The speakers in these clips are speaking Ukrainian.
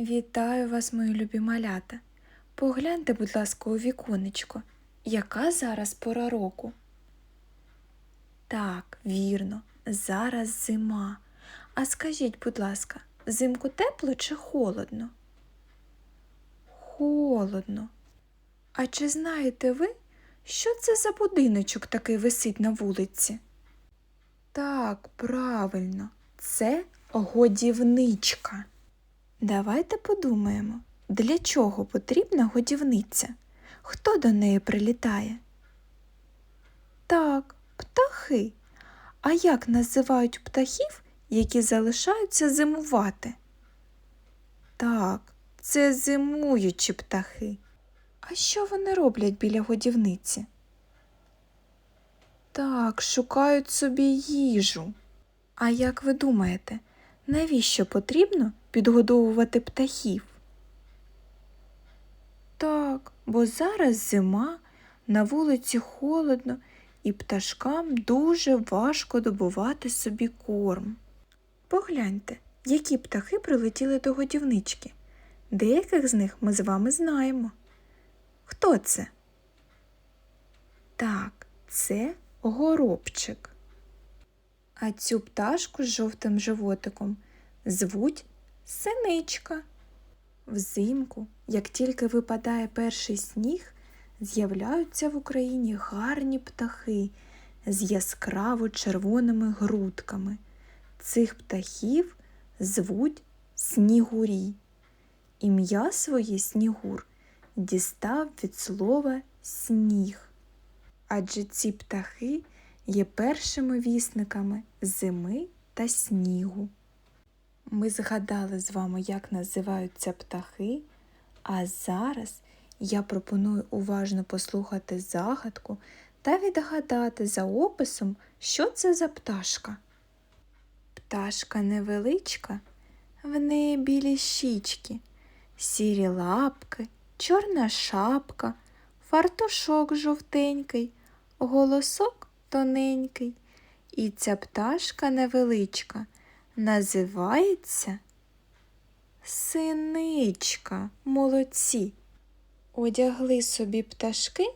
Вітаю вас, мої любі малята. Погляньте, будь ласка, у віконечко. Яка зараз пора року? Так, вірно, зараз зима. А скажіть, будь ласка, взимку тепло чи холодно? Холодно. А чи знаєте ви, що це за будиночок такий висить на вулиці? Так, правильно, це годівничка. Давайте подумаємо, для чого потрібна годівниця? Хто до неї прилітає? Так, птахи. А як називають птахів, які залишаються зимувати? Так, це зимуючі птахи. А що вони роблять біля годівниці? Так, шукають собі їжу. А як ви думаєте, навіщо потрібно підгодовувати птахів? Так, бо зараз зима, на вулиці холодно, і пташкам дуже важко добувати собі корм. Погляньте, які птахи прилетіли до годівнички. Деяких з них ми з вами знаємо. Хто це? Так, це горобчик. А цю пташку з жовтим животиком звуть синичка. Взимку, як тільки випадає перший сніг, з'являються в Україні гарні птахи з яскраво червоними грудками. Цих птахів звуть снігурі. Ім'я своє снігур дістав від слова сніг. Адже ці птахи є першими вісниками зими та снігу. Ми згадали з вами, як називаються птахи, а зараз я пропоную уважно послухати загадку та відгадати за описом, що це за пташка. Пташка невеличка, в неї білі щічки, сірі лапки, чорна шапка, фартушок жовтенький, голосок тоненький. І ця пташка невеличка називається синичка. Молодці. Одягли собі пташки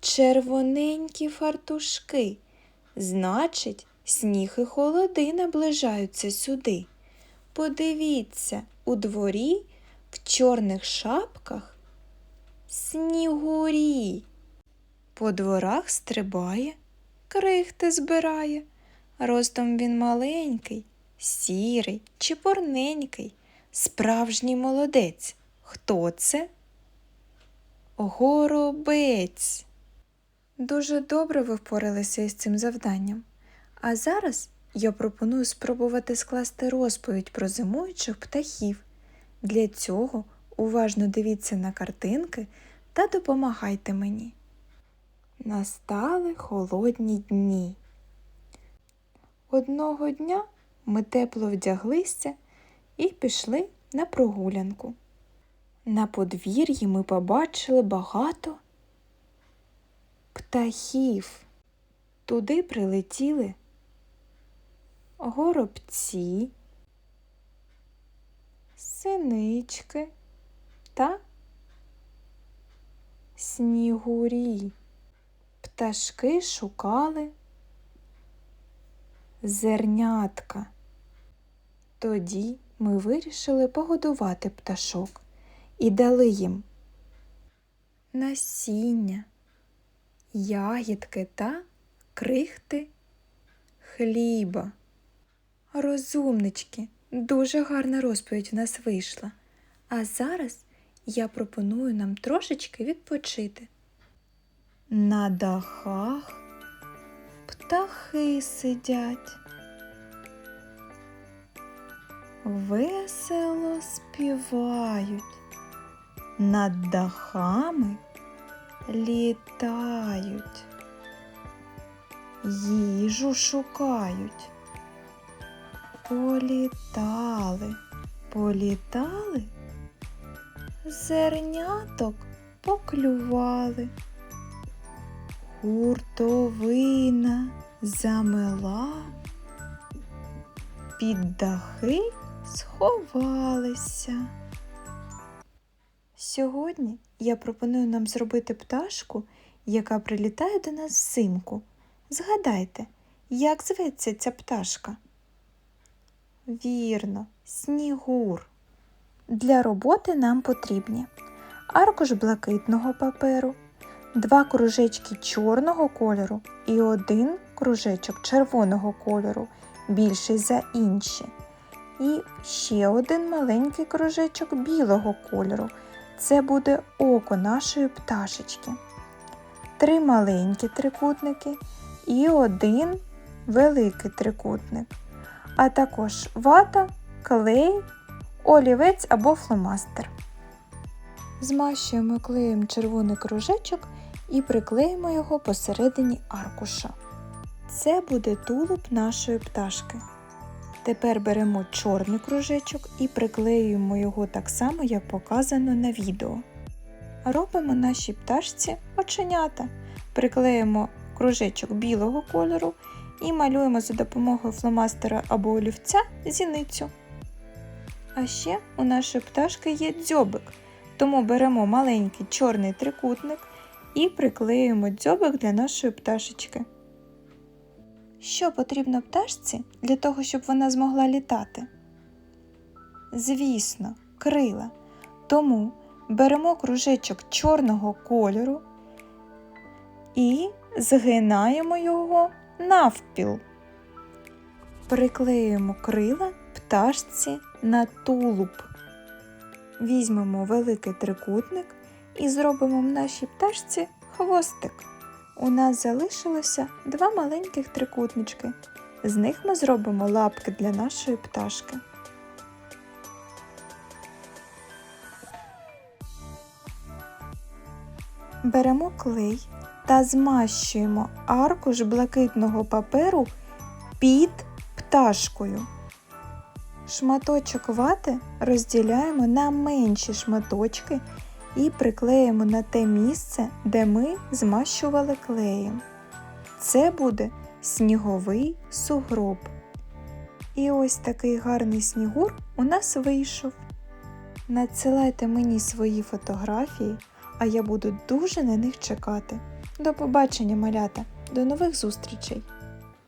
червоненькі фартушки. Значить, сніг і холоди наближаються сюди. Подивіться, у дворі в чорних шапках снігурі. По дворах стрибає, крихти збирає. Ростом він маленький, сірий, чепурненький, справжній молодець. Хто це? Горобець. Дуже добре ви впоралися із цим завданням. А зараз я пропоную спробувати скласти розповідь про зимуючих птахів. Для цього уважно дивіться на картинки та допомагайте мені. Настали холодні дні. Одного дня ми тепло вдяглися і пішли на прогулянку. На подвір'ї ми побачили багато птахів. Туди прилетіли горобці, синички та снігурі. Пташки шукали зернятка. Тоді ми вирішили погодувати пташок і дали їм насіння, ягідки та крихти хліба. Розумнички, дуже гарна розповідь у нас вийшла. А зараз я пропоную нам трошечки відпочити. На дахах птахи сидять. Весело співають, над дахами літають, їжу шукають. Політали, політали, зерняток поклювали. Хуртовина замела, під дахи сховалися. Сьогодні я пропоную нам зробити пташку, яка прилітає до нас взимку. Згадайте, як зветься ця пташка? Вірно, снігур. Для роботи нам потрібні аркуш блакитного паперу, два кружечки чорного кольору і один кружечок червоного кольору, більший за інші. І ще один маленький кружечок білого кольору. Це буде око нашої пташечки. Три маленькі трикутники і один великий трикутник, а також вата, клей, олівець або фломастер. Змащуємо клеєм червоний кружечок і приклеїмо його посередині аркуша. Це буде тулуб нашої пташки. Тепер беремо чорний кружечок і приклеюємо його так само, як показано на відео. Робимо нашій пташці оченята. Приклеїмо кружечок білого кольору і малюємо за допомогою фломастера або олівця зіницю. А ще у нашої пташки є дзьобик, тому беремо маленький чорний трикутник і приклеюємо дзьобик для нашої пташечки. Що потрібно пташці для того, щоб вона змогла літати? Звісно, крила. Тому беремо кружечок чорного кольору і згинаємо його навпіл. Приклеюємо крила пташці на тулуб. Візьмемо великий трикутник і зробимо в нашій пташці хвостик. У нас залишилося два маленьких трикутнички. З них ми зробимо лапки для нашої пташки. Беремо клей та змащуємо аркуш блакитного паперу під пташкою. Шматочок вати розділяємо на менші шматочки і приклеїмо на те місце, де ми змащували клеєм. Це буде сніговий сугроб. І ось такий гарний снігур у нас вийшов. Надсилайте мені свої фотографії, а я буду дуже на них чекати. До побачення, малята! До нових зустрічей!